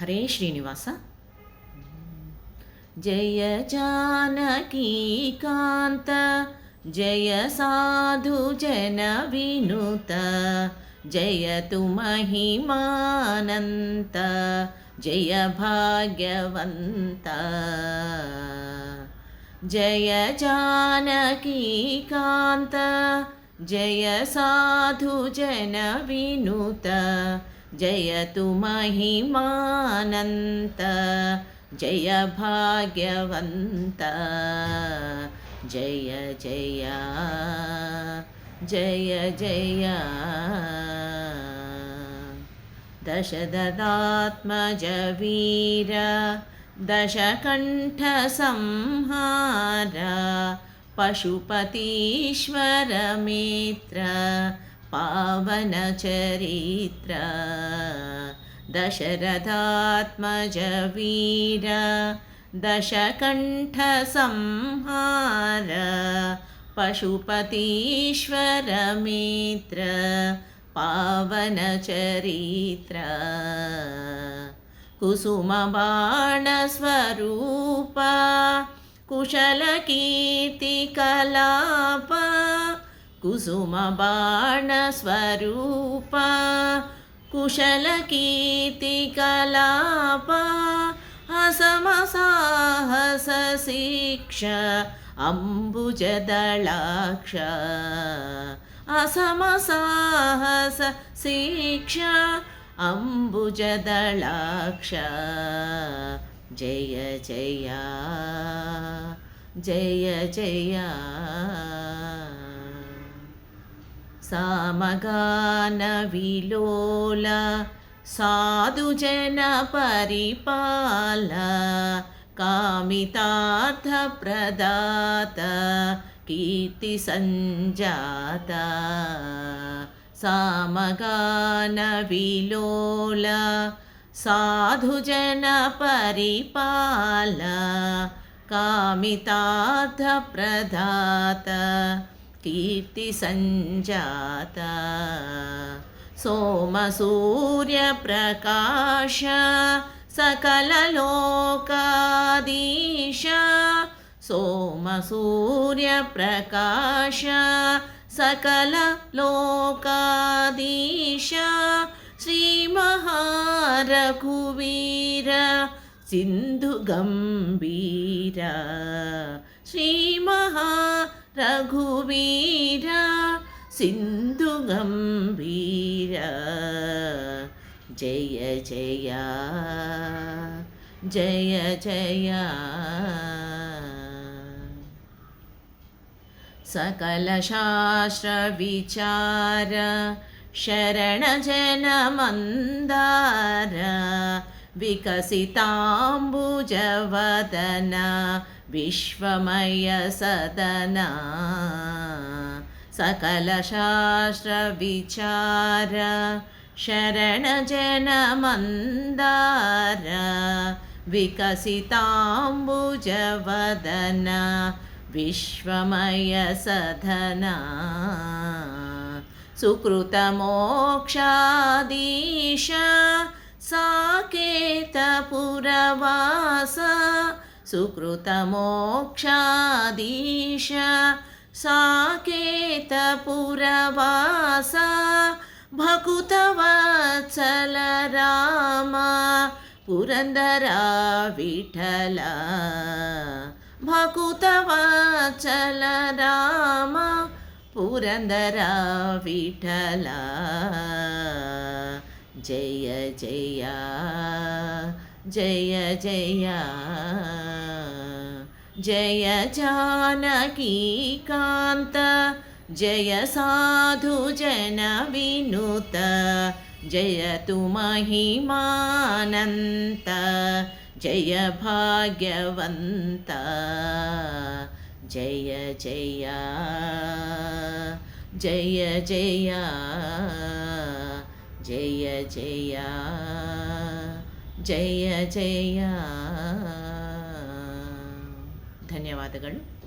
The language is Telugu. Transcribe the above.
హరే శ్రీనివాస. జయ జానకీకాంత జయ సాధు జన వినుత జయతు మహిమానంత జయ భాగ్యవంత. జయ జానకీకాంత జయ సాధు జన వినుత जयतु महिमानन्त जय भाग्यवन्त जय जया जय जया दशददात्मजवीर दशकण्ठसंहार पशुपतीश्वरमित्र पावनचरित्र। दशरथात्मज वीर दशकण्ठसंहार। पशुपतीश्वरमित्र। पावनचरित्र। कुसुमबाणस्वरूप। कुशलकीर्तिकलाप कुसुमबाणस्वरूप कुशलकीर्तिकलाप असमसाहसशिक्ष अम्बुजदलाक्ष असमसाहस शिक्षा अम्बुजदलाक्ष जय जय जय जय सामगानविलोल। साधुजनपरिपाल कामितार्थप्रदात कीर्तिसञ्जाता सामगानविलोल। साधुजनपरिपाल कामितार्थप्रदात कीर्तिसञ्जाता। सोमसूर्यप्रकाश सकललोकाधीश सोमसूर्यप्रकाश सकललोकाधीश श्रीमहारघुवीर सिन्धुगम्भीर श्रीमहारघुवीर सिन्धुगम्भीर। जय जय जय जय। सकलशास्त्रविचार शरणजनमन्दार विकसिताम्बुजवदन विश्वमयसदना सकलशास्त्रविचार शरणजनमन्दार विकसिताम्बुजवदन विश्वमयसधना सुकृतमोक्षादीश साकेतपुरवास సుకృతమోక్షాదీశ సాకేతపురవాస భకుతవత్సల రామ పురందరా విఠల భకుతవత్సల రామ పురందరా విఠల జయ జయ జయ జయ జయ జానకీకాంత జయ సాధు జన వినుత జయతు మహిమానంత జయ భాగ్యవంత జయ జయ జయ జయ జయ జయ జయ జయ. ಧನ್ಯವಾದಗಳು.